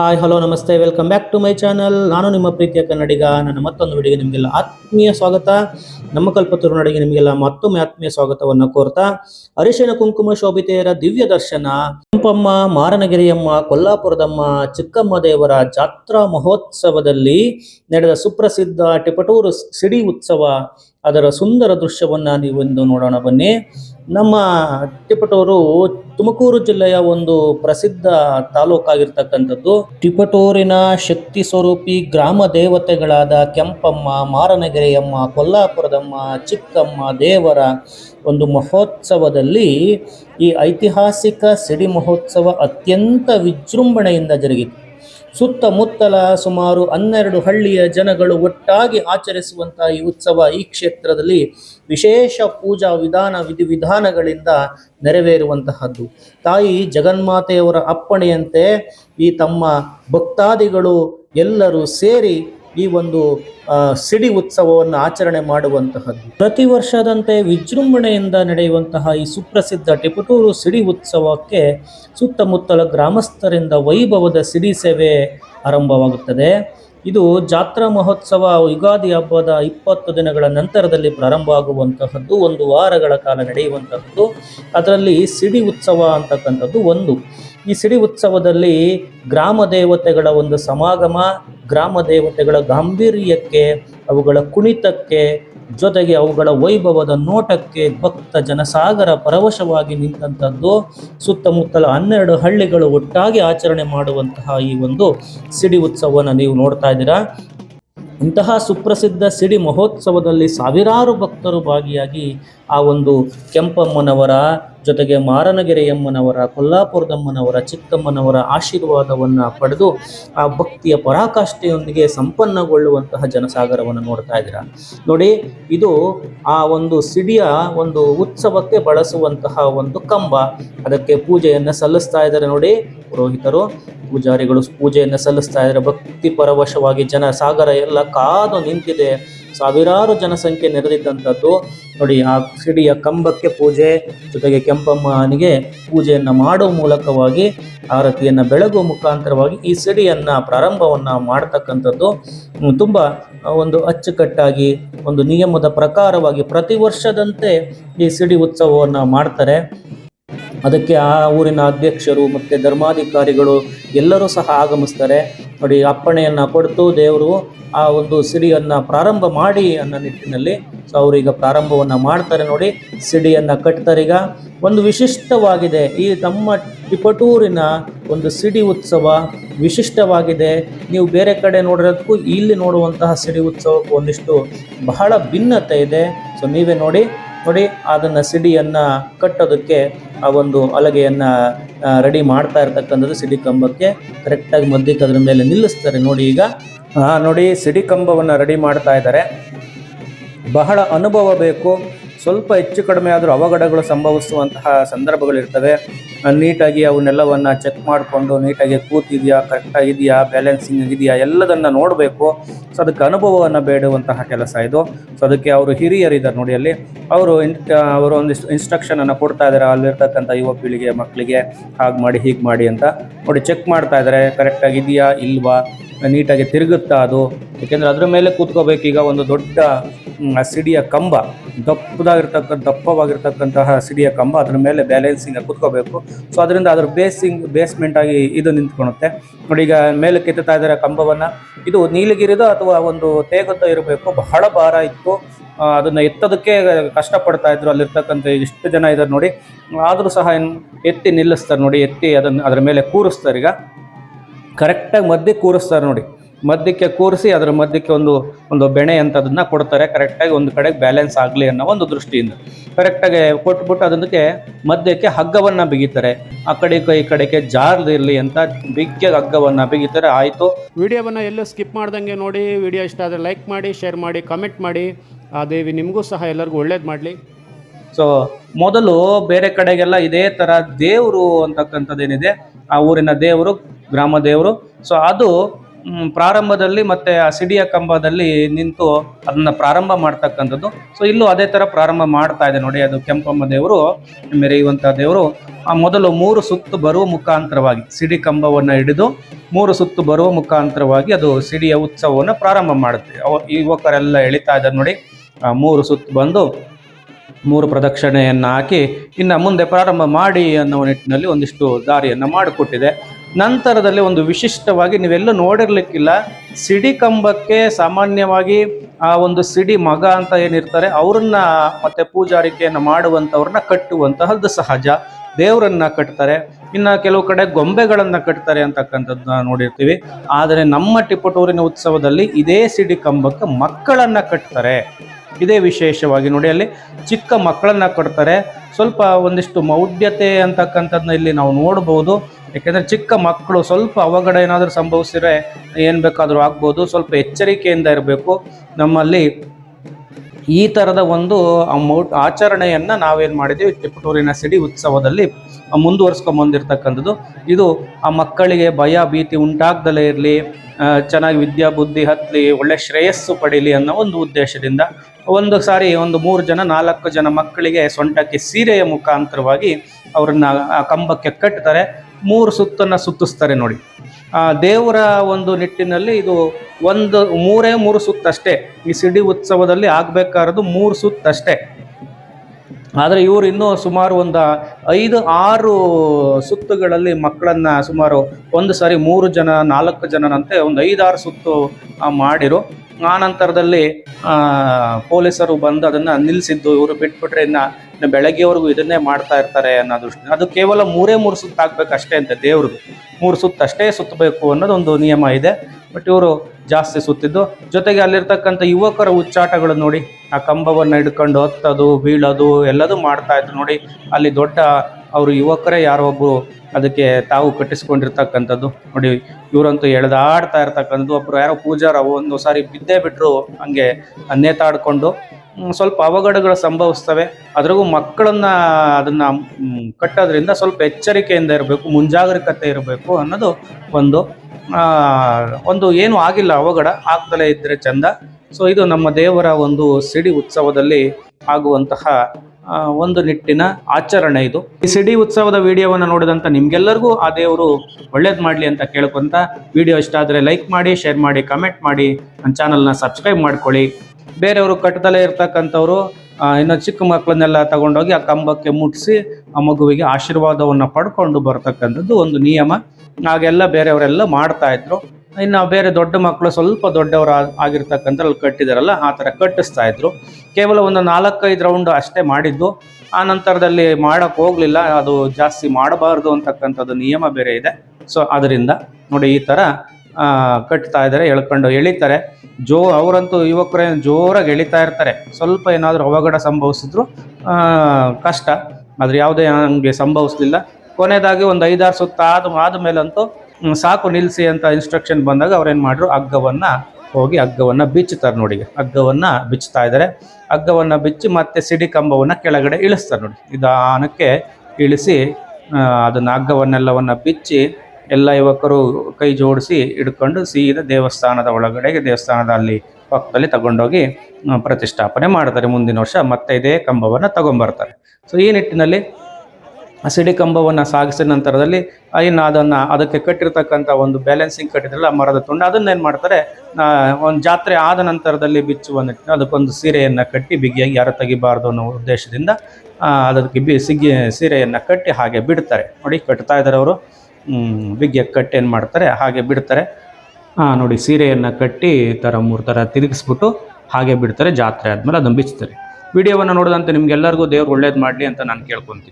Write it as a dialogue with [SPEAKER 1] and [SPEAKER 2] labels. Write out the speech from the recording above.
[SPEAKER 1] Hi hello ನಮಸ್ತೆ. Welcome back to my channel ನಾನು ನಿಮ್ಮ ಪ್ರೀತಿಯ ಕನ್ನಡಿಗ. ನನ್ನ ಮತ್ತೊಂದು ವಿಡಿಯೋಗೆ ನಿಮಗೆಲ್ಲ ಆತ್ಮೀಯ ಸ್ವಾಗತ. ನಮ್ಮ ಕಲ್ಪತೂರು ನಡಿಗೆ ನಿಮಗೆಲ್ಲ ಮತ್ತೊಮ್ಮೆ ಆತ್ಮೀಯ ಸ್ವಾಗತವನ್ನು ಕೋರ್ತಾ, ಅರಿಶಿನ ಕುಂಕುಮ ಶೋಭಿತೆಯರ ದಿವ್ಯ ದರ್ಶನ, ಕೆಂಪಮ್ಮ, ಮಾರನಗಿರಿಯಮ್ಮ, ಕೊಲ್ಲಾಪುರದಮ್ಮ, ಚಿಕ್ಕಮ್ಮ ದೇವರ ಜಾತ್ರಾ ಮಹೋತ್ಸವದಲ್ಲಿ ನಡೆದ ಸುಪ್ರಸಿದ್ಧ ಟಿಪಟೂರು ಸಿಡಿ ಉತ್ಸವ. ಅದರ ಸುಂದರ ದೃಶ್ಯವನ್ನು ನೀವೊಂದು ನೋಡೋಣ ಬನ್ನಿ. ನಮ್ಮ ಟಿಪಟೂರು ತುಮಕೂರು ಜಿಲ್ಲೆಯ ಒಂದು ಪ್ರಸಿದ್ಧ ತಾಲೂಕಾಗಿರ್ತಕ್ಕಂಥದ್ದು. ಟಿಪಟೂರಿನ ಶಕ್ತಿ ಸ್ವರೂಪಿ ಗ್ರಾಮ ದೇವತೆಗಳಾದ ಕೆಂಪಮ್ಮ, ಮಾರನಗೆರೆಯಮ್ಮ, ಕೊಲ್ಲಾಪುರದಮ್ಮ, ಚಿಕ್ಕಮ್ಮ, ದೇವರ ಒಂದು ಮಹೋತ್ಸವದಲ್ಲಿ ಈ ಐತಿಹಾಸಿಕ ಸಿಡಿ ಮಹೋತ್ಸವ ಅತ್ಯಂತ ವಿಜೃಂಭಣೆಯಿಂದ ಜರುಗಿತು. ಸುತ್ತಮುತ್ತಲ ಸುಮಾರು ಹನ್ನೆರಡು ಹಳ್ಳಿಯ ಜನಗಳು ಒಟ್ಟಾಗಿ ಆಚರಿಸುವಂತಹ ಈ ಉತ್ಸವ ಈ ಕ್ಷೇತ್ರದಲ್ಲಿ ವಿಶೇಷ ಪೂಜಾ ವಿಧಾನ ವಿಧಿವಿಧಾನಗಳಿಂದ ನೆರವೇರುವಂತಹದ್ದು. ತಾಯಿ ಜಗನ್ಮಾತೆಯವರ ಅಪ್ಪಣೆಯಂತೆ ಈ ತಮ್ಮ ಭಕ್ತಾದಿಗಳು ಎಲ್ಲರೂ ಸೇರಿ ಈ ಒಂದು ಸಿಡಿ ಉತ್ಸವವನ್ನು ಆಚರಣೆ ಮಾಡುವಂತಹದ್ದು. ಪ್ರತಿ ವರ್ಷದಂತೆ ವಿಜೃಂಭಣೆಯಿಂದ ನಡೆಯುವಂತಹ ಈ ಸುಪ್ರಸಿದ್ಧ ಟಿಪಟೂರು ಸಿಡಿ ಉತ್ಸವಕ್ಕೆ ಸುತ್ತಮುತ್ತಲ ಗ್ರಾಮಸ್ಥರಿಂದ ವೈಭವದ ಸಿಡಿ ಸೇವೆ ಆರಂಭವಾಗುತ್ತದೆ. ಇದು ಜಾತ್ರಾ ಮಹೋತ್ಸವ ಯುಗಾದಿ ಹಬ್ಬದ ಇಪ್ಪತ್ತು ದಿನಗಳ ನಂತರದಲ್ಲಿ ಪ್ರಾರಂಭ ಆಗುವಂತಹದ್ದು, ಒಂದು ವಾರಗಳ ಕಾಲ ನಡೆಯುವಂತಹದ್ದು. ಅದರಲ್ಲಿ ಸಿಡಿ ಉತ್ಸವ ಅಂತಕ್ಕಂಥದ್ದು ಒಂದು. ಈ ಸಿಡಿ ಉತ್ಸವದಲ್ಲಿ ಗ್ರಾಮ ದೇವತೆಗಳ ಒಂದು ಸಮಾಗಮ, ಗ್ರಾಮ ದೇವತೆಗಳ ಗಾಂಭೀರ್ಯಕ್ಕೆ, ಅವುಗಳ ಕುಣಿತಕ್ಕೆ ಜೊತೆಗೆ ಅವುಗಳ ವೈಭವದ ನೋಟಕ್ಕೆ ಭಕ್ತ ಜನಸಾಗರ ಪರವಶವಾಗಿ ನಿಂತಂಥದ್ದು, ಸುತ್ತಮುತ್ತಲ ಹನ್ನೆರಡು ಹಳ್ಳಿಗಳು ಒಟ್ಟಾಗಿ ಆಚರಣೆ ಮಾಡುವಂತಹ ಈ ಒಂದು ಸಿಡಿ ಉತ್ಸವವನ್ನು ನೀವು ನೋಡ್ತಾ ಇದ್ದೀರಾ? ಇಂತಹ ಸುಪ್ರಸಿದ್ಧ ಸಿಡಿ ಮಹೋತ್ಸವದಲ್ಲಿ ಸಾವಿರಾರು ಭಕ್ತರು ಭಾಗಿಯಾಗಿ ಆ ಒಂದು ಕೆಂಪಮ್ಮನವರ ಜೊತೆಗೆ ಮಾರನಗೆರೆಯಮ್ಮನವರ, ಕೊಲ್ಲಾಪುರದಮ್ಮನವರ, ಚಿಕ್ಕಮ್ಮನವರ ಆಶೀರ್ವಾದವನ್ನು ಪಡೆದು ಆ ಭಕ್ತಿಯ ಪರಾಕಾಷ್ಠೆಯೊಂದಿಗೆ ಸಂಪನ್ನಗೊಳ್ಳುವಂತಹ ಜನಸಾಗರವನ್ನು ನೋಡ್ತಾ ಇದ್ದೀರಾ. ನೋಡಿ, ಇದು ಆ ಒಂದು ಸಿಡಿಯ ಒಂದು ಉತ್ಸವಕ್ಕೆ ಬಳಸುವಂತಹ ಒಂದು ಕಂಬ. ಅದಕ್ಕೆ ಪೂಜೆಯನ್ನು ಸಲ್ಲಿಸ್ತಾ ಇದ್ದಾರೆ ನೋಡಿ ಪುರೋಹಿತರು. ಪೂಜಾರಿಗಳು ಪೂಜೆಯನ್ನು ಸಲ್ಲಿಸ್ತಾ ಇದ್ದಾರೆ. ಭಕ್ತಿ ಪರವಶವಾಗಿ ಜನ ಸಾಗರ ಎಲ್ಲ ಕಾದು ನಿಂತಿದೆ. ಸಾವಿರಾರು ಜನಸಂಖ್ಯೆ ನೆರೆದಿದ್ದಂಥದ್ದು. ನೋಡಿ, ಆ ಸಿಡಿಯ ಕಂಬಕ್ಕೆ ಪೂಜೆ, ಜೊತೆಗೆ ಕೆಂಪಮ್ಮನಿಗೆ ಪೂಜೆಯನ್ನು ಮಾಡುವ ಮೂಲಕವಾಗಿ, ಆರತಿಯನ್ನು ಬೆಳಗುವ ಮುಖಾಂತರವಾಗಿ ಈ ಸಿಡಿಯನ್ನು ಪ್ರಾರಂಭವನ್ನು ಮಾಡತಕ್ಕಂಥದ್ದು ತುಂಬ ಒಂದು ಅಚ್ಚುಕಟ್ಟಾಗಿ, ಒಂದು ನಿಯಮದ ಪ್ರಕಾರವಾಗಿ ಪ್ರತಿ ವರ್ಷದಂತೆ ಈ ಸಿಡಿ ಉತ್ಸವವನ್ನು ಮಾಡ್ತಾರೆ. ಅದಕ್ಕೆ ಆ ಊರಿನ ಅಧ್ಯಕ್ಷರು ಮತ್ತು ಧರ್ಮಾಧಿಕಾರಿಗಳು ಎಲ್ಲರೂ ಸಹ ಆಗಮಿಸ್ತಾರೆ. ನೋಡಿ, ಅಪ್ಪಣೆಯನ್ನು ಕೊಡ್ತು ದೇವರು, ಆ ಒಂದು ಸಿಡಿಯನ್ನು ಪ್ರಾರಂಭ ಮಾಡಿ ಅನ್ನೋ ನಿಟ್ಟಿನಲ್ಲಿ ಸೊ ಅವರೀಗ ಪ್ರಾರಂಭವನ್ನು ಮಾಡ್ತಾರೆ ನೋಡಿ, ಸಿಡಿಯನ್ನು ಕಟ್ತಾರೆ. ಈಗ ಒಂದು ವಿಶಿಷ್ಟವಾಗಿದೆ, ಈ ನಮ್ಮ ಟಿಪಟೂರಿನ ಒಂದು ಸಿಡಿ ಉತ್ಸವ ವಿಶಿಷ್ಟವಾಗಿದೆ. ನೀವು ಬೇರೆ ಕಡೆ ನೋಡಿರೋದಕ್ಕೂ ಇಲ್ಲಿ ನೋಡುವಂತಹ ಸಿಡಿ ಉತ್ಸವಕ್ಕೂ ಒಂದಿಷ್ಟು ಬಹಳ ಭಿನ್ನತೆ ಇದೆ. ಸೊ ನೀವೇ ನೋಡಿ ನೋಡಿ, ಅದನ್ನು ಸಿಡಿಯನ್ನು ಕಟ್ಟೋದಕ್ಕೆ ಆ ಒಂದು ಹಲಗೆಯನ್ನು ರೆಡಿ ಮಾಡ್ತಾ ಇರ್ತಕ್ಕಂಥದ್ದು ಸಿಡಿ ಕಂಬಕ್ಕೆ. ಕರೆಕ್ಟಾಗಿ ಮಧ್ಯಕ್ಕೆ ಅದ್ರ ಮೇಲೆ ನಿಲ್ಲಿಸ್ತಾರೆ. ನೋಡಿ ಈಗ. ನೋಡಿ, ಸಿಡಿ ಕಂಬವನ್ನು ರೆಡಿ ಮಾಡ್ತಾ ಇದ್ದಾರೆ. ಬಹಳ ಅನುಭವ ಬೇಕು. ಸ್ವಲ್ಪ ಹೆಚ್ಚು ಕಡಿಮೆ ಆದರೂ ಅವಘಡಗಳು ಸಂಭವಿಸುವಂತಹ ಸಂದರ್ಭಗಳಿರ್ತವೆ. ನೀಟಾಗಿ ಅವನ್ನೆಲ್ಲವನ್ನು ಚೆಕ್ ಮಾಡಿಕೊಂಡು ನೀಟಾಗಿ ಕೂತಿದೆಯಾ ಕರೆಕ್ಟಾಗಿದೆಯಾ ಬ್ಯಾಲೆನ್ಸಿಂಗ್ ಆಗಿದೆಯಾ, ಎಲ್ಲದನ್ನು ನೋಡಬೇಕು. ಸೊ ಅದಕ್ಕೆ ಅನುಭವವನ್ನು ಬೇಡುವಂತಹ ಕೆಲಸ ಇದು. ಸೊ ಅದಕ್ಕೆ ಅವರು ಹಿರಿಯರಿದ್ದಾರೆ ನೋಡಿ ಅಲ್ಲಿ. ಅವರು ಇನ್ ಅವರು ಒಂದಿಷ್ಟು ಇನ್ಸ್ಟ್ರಕ್ಷನನ್ನು ಕೊಡ್ತಾ ಇದ್ದಾರೆ ಅಲ್ಲಿರ್ತಕ್ಕಂಥ ಯುವ ಪೀಳಿಗೆ ಮಕ್ಕಳಿಗೆ. ಹಾಗೆ ಮಾಡಿ, ಹೀಗೆ ಮಾಡಿ ಅಂತ ನೋಡಿ ಚೆಕ್ ಮಾಡ್ತಾ ಇದ್ದಾರೆ ಕರೆಕ್ಟಾಗಿದೆಯಾ ಇಲ್ವಾ? ನೀಟಾಗಿ ತಿರುಗುತ್ತಾ ಅದು. ಯಾಕೆಂದರೆ ಅದ್ರ ಮೇಲೆ ಕೂತ್ಕೋಬೇಕು ಈಗ ಒಂದು ದೊಡ್ಡ ಸಿಡಿಯ ಕಂಬ ದಪ್ಪದಾಗಿರ್ತಕ್ಕಂಥ ದಪ್ಪವಾಗಿರ್ತಕ್ಕಂತಹ ಸಿಡಿಯ ಕಂಬ, ಅದ್ರ ಮೇಲೆ ಬ್ಯಾಲೆನ್ಸಿಂಗ್ ಕೂತ್ಕೋಬೇಕು. ಸೊ ಅದರಿಂದ ಅದ್ರ ಬೇಸಿಂಗ್ ಬೇಸ್ಮೆಂಟ್ ಆಗಿ ಇದು ನಿಂತ್ಕೊಳುತ್ತೆ ನೋಡಿ, ಈಗ ಮೇಲೆ ಕೆತ್ತುತ್ತಾ ಇದ್ದಾರೆ ಕಂಬವನ್ನು. ಇದು ನೀಲಗಿರಿದು ಅಥವಾ ಒಂದು ತೇಗದ್ದು ಇರಬೇಕು. ಬಹಳ ಭಾರ ಇತ್ತು. ಅದನ್ನು ಎತ್ತೋದಕ್ಕೆ ಕಷ್ಟಪಡ್ತಾ ಇದ್ರು ಅಲ್ಲಿರ್ತಕ್ಕಂಥ ಎಷ್ಟು ಜನ ಇದ್ದಾರೆ ನೋಡಿ. ಆದರೂ ಸಹ ಎತ್ತಿ ನಿಲ್ಲಿಸ್ತಾರೆ ನೋಡಿ, ಎತ್ತಿ ಅದನ್ನು ಅದರ ಮೇಲೆ ಕೂರಿಸ್ತಾರೆ ಈಗ. ಕರೆಕ್ಟಾಗಿ ಮಧ್ಯೆ ಕೂರಿಸ್ತಾರೆ ನೋಡಿ. ಮಧ್ಯಕ್ಕೆ ಕೂರಿಸಿ ಅದರ ಮಧ್ಯಕ್ಕೆ ಒಂದು ಒಂದು ಬೆಣೆ ಅಂತ ಅದನ್ನ ಕೊಡ್ತಾರೆ ಕರೆಕ್ಟಾಗಿ ಒಂದು ಕಡೆಗೆ ಬ್ಯಾಲೆನ್ಸ್ ಆಗಲಿ ಅನ್ನೋ ಒಂದು ದೃಷ್ಟಿಯಿಂದ. ಕರೆಕ್ಟಾಗಿ ಕೊಟ್ಬಿಟ್ಟು ಅದಕ್ಕೆ ಮಧ್ಯಕ್ಕೆ ಹಗ್ಗವನ್ನು ಬಿಗಿತಾರೆ. ಆ ಕಡೆ ಈ ಕಡೆಗೆ ಜಾರದಿರಲಿ ಅಂತ ಬಿಗ್ಗೆ ಹಗ್ಗವನ್ನು ಬಿಗಿತಾರೆ. ಆಯಿತು.
[SPEAKER 2] ವಿಡಿಯೋವನ್ನು ಎಲ್ಲೂ ಸ್ಕಿಪ್ ಮಾಡ್ದಂಗೆ ನೋಡಿ. ವಿಡಿಯೋ ಇಷ್ಟ ಆದರೆ ಲೈಕ್ ಮಾಡಿ ಶೇರ್ ಮಾಡಿ ಕಮೆಂಟ್ ಮಾಡಿ. ಆ ದೇವಿ ನಿಮಗೂ ಸಹ ಎಲ್ಲರಿಗೂ ಒಳ್ಳೇದು ಮಾಡಲಿ.
[SPEAKER 1] ಸೊ ಮೊದಲು ಬೇರೆ ಕಡೆಗೆಲ್ಲ ಇದೇ ಥರ ದೇವರು ಅಂತಕ್ಕಂಥದ್ದೇನಿದೆ? ಆ ಊರಿನ ದೇವರು ಗ್ರಾಮ ದೇವರು. ಸೊ ಅದು ಪ್ರಾರಂಭದಲ್ಲಿ ಮತ್ತೆ ಆ ಸಿಡಿಯ ಕಂಬದಲ್ಲಿ ನಿಂತು ಅದನ್ನ ಪ್ರಾರಂಭ ಮಾಡ್ತಕ್ಕಂಥದ್ದು. ಸೊ ಇಲ್ಲೂ ಅದೇ ತರ ಪ್ರಾರಂಭ ಮಾಡ್ತಾ ಇದೆ ನೋಡಿ, ಅದು ಕೆಂಪಮ್ಮ ದೇವರು ಮೆರೆಯುವಂತಹ ದೇವರು. ಆ ಮೊದಲು ಮೂರು ಸುತ್ತು ಬರುವ ಮುಖಾಂತರವಾಗಿ ಸಿಡಿ ಕಂಬವನ್ನ ಹಿಡಿದು ಮೂರು ಸುತ್ತು ಬರುವ ಮುಖಾಂತರವಾಗಿ ಅದು ಸಿಡಿಯ ಉತ್ಸವವನ್ನು ಪ್ರಾರಂಭ ಮಾಡುತ್ತೆ. ಯುವಕರೆಲ್ಲ ಎಳಿತಾ ಇದ್ದಾರೆ ನೋಡಿ, ಆ ಮೂರು ಸುತ್ತು ಬಂದು ಮೂರು ಪ್ರದಕ್ಷಿಣೆಯನ್ನು ಹಾಕಿ ಇನ್ನು ಮುಂದೆ ಪ್ರಾರಂಭ ಮಾಡಿ ಅನ್ನೋ ನಿಟ್ಟಿನಲ್ಲಿ ಒಂದಿಷ್ಟು ದಾರಿಯನ್ನು ಮಾಡಿಕೊಟ್ಟಿದೆ. ನಂತರದಲ್ಲಿ ಒಂದು ವಿಶಿಷ್ಟವಾಗಿ ನೀವೆಲ್ಲೂ ನೋಡಿರ್ಲಿಕ್ಕಿಲ್ಲ. ಸಿಡಿ ಕಂಬಕ್ಕೆ ಸಾಮಾನ್ಯವಾಗಿ, ಆ, ಒಂದು ಸಿಡಿ ಮಗ ಅಂತ ಏನಿರ್ತಾರೆ, ಅವ್ರನ್ನ, ಮತ್ತೆ ಪೂಜಾರಿಕೆಯನ್ನು ಮಾಡುವಂಥವ್ರನ್ನ ಕಟ್ಟುವಂತಹದ್ದು ಸಹಜ. ದೇವರನ್ನ ಕಟ್ತಾರೆ. ಇನ್ನ ಕೆಲವು ಕಡೆ ಗೊಂಬೆಗಳನ್ನ ಕಟ್ತಾರೆ ಅಂತಕ್ಕಂಥದ್ದನ್ನ ನೋಡಿರ್ತೀವಿ. ಆದರೆ ನಮ್ಮ ಟಿಪ್ಪಟೂರಿನ ಉತ್ಸವದಲ್ಲಿ ಇದೇ ಸಿಡಿ ಕಂಬಕ್ಕೆ ಮಕ್ಕಳನ್ನ ಕಟ್ತಾರೆ. ಇದೇ ವಿಶೇಷವಾಗಿ ನೋಡಿ ಅಲ್ಲಿ ಚಿಕ್ಕ ಮಕ್ಕಳನ್ನ ಕೊಡ್ತಾರೆ ಸ್ವಲ್ಪ ಒಂದಿಷ್ಟು ಮೌಢ್ಯತೆ ಅಂತಕ್ಕಂಥದ್ದನ್ನ ಇಲ್ಲಿ ನಾವು ನೋಡ್ಬೋದು. ಯಾಕೆಂದ್ರೆ ಚಿಕ್ಕ ಮಕ್ಕಳು ಸ್ವಲ್ಪ ಅವಘಡ ಏನಾದರೂ ಸಂಭವಿಸಿದ್ರೆ ಏನು ಬೇಕಾದರೂ ಆಗ್ಬೋದು. ಸ್ವಲ್ಪ ಎಚ್ಚರಿಕೆಯಿಂದ ಇರಬೇಕು. ನಮ್ಮಲ್ಲಿ ಈ ಥರದ ಒಂದು ಆಚರಣೆಯನ್ನು ನಾವೇನು ಮಾಡಿದ್ದೀವಿ ಚಿಕ್ಕಟೂರಿನ ಸಿಡಿ ಉತ್ಸವದಲ್ಲಿ ಮುಂದುವರ್ಸ್ಕೊಂಬಂದಿರ್ತಕ್ಕಂಥದ್ದು ಇದು ಆ ಮಕ್ಕಳಿಗೆ ಭಯ ಭೀತಿ ಉಂಟಾಗ್ದಲೇ ಇರಲಿ ಚೆನ್ನಾಗಿ ವಿದ್ಯಾ ಬುದ್ಧಿ ಹತ್ತಲಿ ಒಳ್ಳೆ ಶ್ರೇಯಸ್ಸು ಪಡೀಲಿ ಅನ್ನೋ ಒಂದು ಉದ್ದೇಶದಿಂದ ಒಂದು ಸಾರಿ ಒಂದು ಮೂರು ಜನ, ನಾಲ್ಕು ಜನ ಮಕ್ಕಳಿಗೆ ಸೊಂಟಕ್ಕೆ ಸೀರೆಯ ಮುಖಾಂತರವಾಗಿ ಅವರನ್ನು ಕಂಬಕ್ಕೆ ಕಟ್ತಾರೆ ಮೂರು ಸುತ್ತನ್ನು ಸುತ್ತಿಸ್ತಾರೆ ನೋಡಿ. ದೇವರ ಒಂದು ನಿಟ್ಟಿನಲ್ಲಿ ಇದು ಒಂದು, ಮೂರೇ ಮೂರು ಸುತ್ತಷ್ಟೇ. ಈ ಸಿಡಿ ಉತ್ಸವದಲ್ಲಿ ಆಗ್ಬೇಕಾಗಿರೋದು ಮೂರು ಸುತ್ತಷ್ಟೇ. ಆದರೆ ಇವರು ಇನ್ನೂ ಸುಮಾರು ಒಂದು ಐದು, ಆರು ಸುತ್ತುಗಳಲ್ಲಿ ಮಕ್ಕಳನ್ನ ಸುಮಾರು ಒಂದು ಸಾರಿ ಮೂರು ಜನ, ನಾಲ್ಕು ಜನನಂತೆ ಒಂದು ಐದಾರು ಸುತ್ತು ಮಾಡಿರು. ಆ ನಂತರದಲ್ಲಿ ಪೊಲೀಸರು ಬಂದು ಅದನ್ನು ನಿಲ್ಲಿಸಿದ್ದು ಇವರು ಬಿಟ್ಬಿಟ್ರೆ ಇನ್ನ ಬೆಳಗ್ಗೆವರೆಗೂ ಇದನ್ನೇ ಮಾಡ್ತಾ ಇರ್ತಾರೆ ಅನ್ನೋ ದೃಷ್ಟಿ. ಅದು ಕೇವಲ ಮೂರೇ ಮೂರು ಸುತ್ತು ಹಾಕ್ಬೇಕಷ್ಟೇ ಅಂತ ದೇವ್ರದ್ದು ಮೂರು ಸುತ್ತು ಅಷ್ಟೇ ಸುತ್ತಬೇಕು ಅನ್ನೋದೊಂದು ನಿಯಮ ಇದೆ. ಬಟ್ ಇವರು ಜಾಸ್ತಿ ಸುತ್ತಿದ್ದು. ಜೊತೆಗೆ ಅಲ್ಲಿರ್ತಕ್ಕಂಥ ಯುವಕರ ಉಚ್ಚಾಟಗಳು ನೋಡಿ, ಆ ಕಂಬವನ್ನು ಹಿಡ್ಕೊಂಡು ಹತ್ತೋದು, ಬೀಳೋದು, ಎಲ್ಲದೂ ಮಾಡ್ತಾ ಇದ್ರು ನೋಡಿ, ಅಲ್ಲಿ ದೊಡ್ಡ ಅವರು ಯುವಕರೇ ಯಾರೋ ಒಬ್ಬರು ಅದಕ್ಕೆ ತಾವು ಕಟ್ಟಿಸ್ಕೊಂಡಿರ್ತಕ್ಕಂಥದ್ದು. ನೋಡಿ, ಇವರಂತೂ ಎಳೆದಾಡ್ತಾ ಇರ್ತಕ್ಕಂಥದ್ದು. ಒಬ್ರು ಯಾರೋ ಪೂಜಾರ ಒಂದು ಸಾರಿ ಬಿದ್ದೇ ಬಿಟ್ಟರು ಹಂಗೆ ನೇತಾಡಿಕೊಂಡು ಸ್ವಲ್ಪ ಅವಘಡಗಳು ಸಂಭವಿಸ್ತವೆ. ಅದ್ರಾಗೂ ಮಕ್ಕಳನ್ನ ಅದನ್ನ ಕಟ್ಟೋದ್ರಿಂದ ಸ್ವಲ್ಪ ಎಚ್ಚರಿಕೆಯಿಂದ ಇರಬೇಕು ಮುಂಜಾಗ್ರತೆ ಇರಬೇಕು ಅನ್ನೋದು ಒಂದು ಒಂದು ಏನು ಆಗಿಲ್ಲ, ಅವಘಡ ಆಗ್ದಲೇ ಇದ್ರೆ ಚಂದ. ಸೊ ಇದು ನಮ್ಮ ದೇವರ ಒಂದು ಸಿಡಿ ಉತ್ಸವದಲ್ಲಿ ಆಗುವಂತಹ ಒಂದು ನಿಟ್ಟಿನ ಆಚರಣೆ ಇದು. ಈ ಸಿಡಿ ಉತ್ಸವದ ವಿಡಿಯೋವನ್ನು ನೋಡಿದಂತ ನಿಮ್ಗೆಲ್ಲರಿಗೂ ಆ ದೇವರು ಒಳ್ಳೇದು ಮಾಡಲಿ ಅಂತ ಕೇಳ್ಕೊಂತ ವಿಡಿಯೋ ಇಷ್ಟ ಆದರೆ ಲೈಕ್ ಮಾಡಿ, ಶೇರ್ ಮಾಡಿ, ಕಮೆಂಟ್ ಮಾಡಿ ನನ್ನ ಚಾನಲ್ನ ಸಬ್ಸ್ಕ್ರೈಬ್ ಮಾಡ್ಕೊಳ್ಳಿ. ಬೇರೆಯವರು ಕಟ್ಟದಲ್ಲೇ ಇರ್ತಕ್ಕಂಥವ್ರು ಇನ್ನು ಚಿಕ್ಕ ಮಕ್ಕಳನ್ನೆಲ್ಲ ತಗೊಂಡೋಗಿ ಆ ಕಂಬಕ್ಕೆ ಮುಟ್ಟಿಸಿ ಆ ಮಗುವಿಗೆ ಆಶೀರ್ವಾದವನ್ನು ಪಡ್ಕೊಂಡು ಬರ್ತಕ್ಕಂಥದ್ದು ಒಂದು ನಿಯಮ. ಹಾಗೆಲ್ಲ ಬೇರೆಯವರೆಲ್ಲ ಮಾಡ್ತಾ ಇದ್ರು. ಇನ್ನು ಬೇರೆ ದೊಡ್ಡ ಮಕ್ಕಳು ಸ್ವಲ್ಪ ದೊಡ್ಡವರು ಆಗಿರ್ತಕ್ಕಂಥ ಅಲ್ಲಿ ಕಟ್ಟಿದಾರಲ್ಲ, ಆ ಥರ ಕಟ್ಟಿಸ್ತಾ ಇದ್ರು. ಕೇವಲ ಒಂದು ನಾಲ್ಕೈದು ರೌಂಡ್ ಅಷ್ಟೇ ಮಾಡಿದ್ದು. ಆ ನಂತರದಲ್ಲಿ ಮಾಡಕ್ ಹೋಗಲಿಲ್ಲ, ಅದು ಜಾಸ್ತಿ ಮಾಡಬಾರ್ದು ಅಂತಕ್ಕಂಥದ್ದು ನಿಯಮ ಬೇರೆ ಇದೆ. ಸೊ ಅದರಿಂದ ನೋಡಿ ಈ ಥರ ಕಟ್ತಾ ಇದ್ದಾರೆ, ಎಳ್ಕೊಂಡು ಎಳಿತಾರೆ. ಜೋ, ಅವರಂತೂ ಯುವಕರೇ ಜೋರಾಗಿ ಎಳಿತಾ ಇರ್ತಾರೆ. ಸ್ವಲ್ಪ ಏನಾದರೂ ಅವಘಡ ಸಂಭವಿಸಿದ್ರು ಕಷ್ಟ. ಆದರೆ ಯಾವುದೇ ಹಂಗೆ ಸಂಭವಿಸ್ಲಿಲ್ಲ. ಕೊನೆಯದಾಗಿ ಒಂದು ಐದಾರು ಸುತ್ತ ಆದ ಆದಮೇಲಂತೂ ಸಾಕು ನಿಲ್ಲಿಸಿ ಅಂತ ಇನ್ಸ್ಟ್ರಕ್ಷನ್ ಬಂದಾಗ ಅವ್ರೇನು ಮಾಡಿದ್ರು ಹಗ್ಗವನ್ನು ಹೋಗಿ ಹಗ್ಗವನ್ನು ಬಿಚ್ಚುತ್ತಾರೆ ನೋಡಿ ಹಗ್ಗವನ್ನು ಬಿಚ್ಚುತ್ತಾ ಇದ್ದಾರೆ ಹಗ್ಗವನ್ನು ಬಿಚ್ಚಿ ಮತ್ತೆ ಸಿಡಿ ಕಂಬವನ್ನು ಕೆಳಗಡೆ ಇಳಿಸ್ತಾರೆ ನೋಡಿ. ನಿಧಾನಕ್ಕೆ ಇಳಿಸಿ ಅದನ್ನು ಹಗ್ಗವನ್ನೆಲ್ಲವನ್ನು ಬಿಚ್ಚಿ ಎಲ್ಲ ಯುವಕರು ಕೈ ಜೋಡಿಸಿ ಹಿಡ್ಕೊಂಡು ಸೀದಾ ದೇವಸ್ಥಾನದ ಒಳಗಡೆಗೆ, ದೇವಸ್ಥಾನದ ಅಲ್ಲಿ ಪಕ್ಕದಲ್ಲಿ ತಗೊಂಡೋಗಿ ಪ್ರತಿಷ್ಠಾಪನೆ ಮಾಡ್ತಾರೆ ಮುಂದಿನ ವರ್ಷ. ಮತ್ತೆ ಇದೇ ಕಂಬವನ್ನು ತಗೊಂಬರ್ತಾರೆ. ಸೊ ಈ ನಿಟ್ಟಿನಲ್ಲಿ ಸಿಡಿ ಕಂಬವನ್ನು ಸಾಗಿಸಿದ ನಂತರದಲ್ಲಿ ಇನ್ನು ಅದನ್ನು ಅದಕ್ಕೆ ಕಟ್ಟಿರ್ತಕ್ಕಂಥ ಒಂದು ಬ್ಯಾಲೆನ್ಸಿಂಗ್ ಕಟ್ಟಿದ್ರಲ್ಲ, ಮರದ ತುಂಡು ಅದನ್ನೇನು ಮಾಡ್ತಾರೆ ಒಂದು ಜಾತ್ರೆ ಆದ ನಂತರದಲ್ಲಿ ಬಿಚ್ಚುವ ನಿಟ್ಟಿನಲ್ಲಿ ಅದಕ್ಕೊಂದು ಸೀರೆಯನ್ನು ಕಟ್ಟಿ ಬಿಗಿಯಾಗಿ ಯಾರು ತೆಗಿಬಾರ್ದು ಅನ್ನೋ ಉದ್ದೇಶದಿಂದ ಅದಕ್ಕೆ ಬಿ ಸಿಗ್ಗಿ ಸೀರೆಯನ್ನು ಕಟ್ಟಿ ಹಾಗೆ ಬಿಡ್ತಾರೆ. ನೋಡಿ, ಕಟ್ತಾ ಇದ್ದಾರೆ ಅವರು. ಬಿಗ್ಗೆ ಕಟ್ಟಿ ಏನು ಮಾಡ್ತಾರೆ, ಹಾಗೆ ಬಿಡ್ತಾರೆ. ನೋಡಿ, ಸೀರೆಯನ್ನು ಕಟ್ಟಿ ಈ ಥರ ಮೂರು ಥರ ತಿರುಗಿಸ್ಬಿಟ್ಟು ಹಾಗೆ ಬಿಡ್ತಾರೆ, ಜಾತ್ರೆ ಆದಮೇಲೆ ಅದನ್ನು ಬಿಚ್ತಾರೆ. ವಿಡಿಯೋವನ್ನು ನೋಡಿದಂತೆ ನಿಮ್ಗೆಲ್ಲರಿಗೂ ದೇವ್ರು ಒಳ್ಳೇದು ಮಾಡಲಿ ಅಂತ ನಾನು ಕೇಳ್ಕೊತೀನಿ.